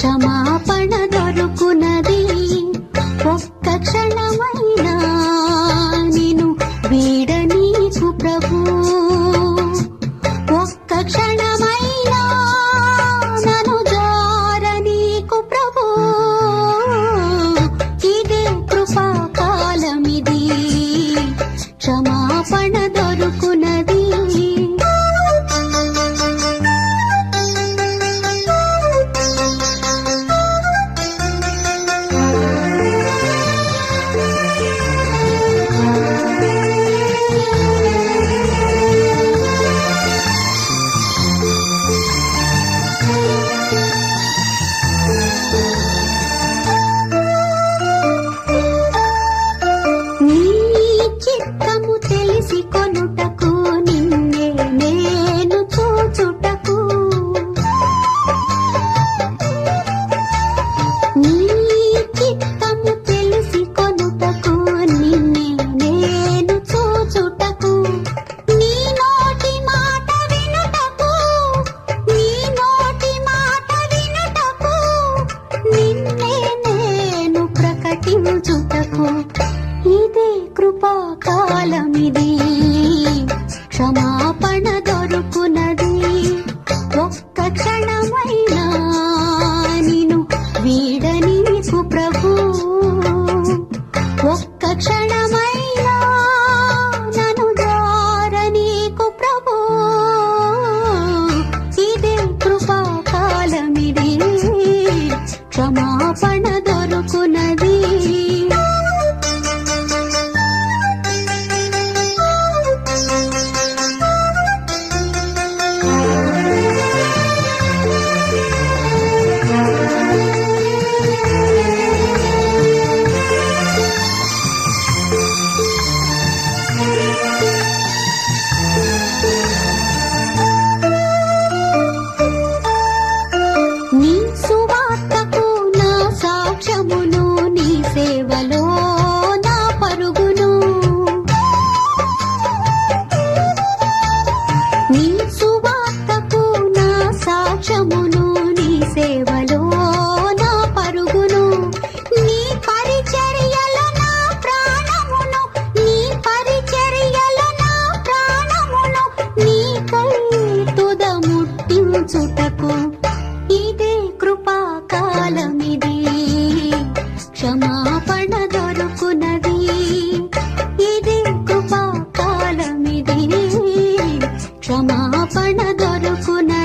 క్షమాపణ దొరుకునది. ఒక్క క్షణమైనా నేను వీడ నీకు ప్రభు. ఒక్క క్షణమైనా నను జార నీకు ప్రభు. ఇదే కృపాకాలమిది. క్షమాపణ దొరుకునది. ప్రకటించుటకు ఇదే కృపా కాలమిది క్షమాపణ దొరుకునది. ఒక్క క్షణమైనా నిను వీడనీకు ప్రభు. ఒక్క క్షణమైనా నను జార నీకు ప్రభు. ఇదే కృపా కాలమిది క్షమాపణ క్షమాపణ దొరుకునది ఇది కృపాకాలమిది. క్షమాపణ దొరుకునది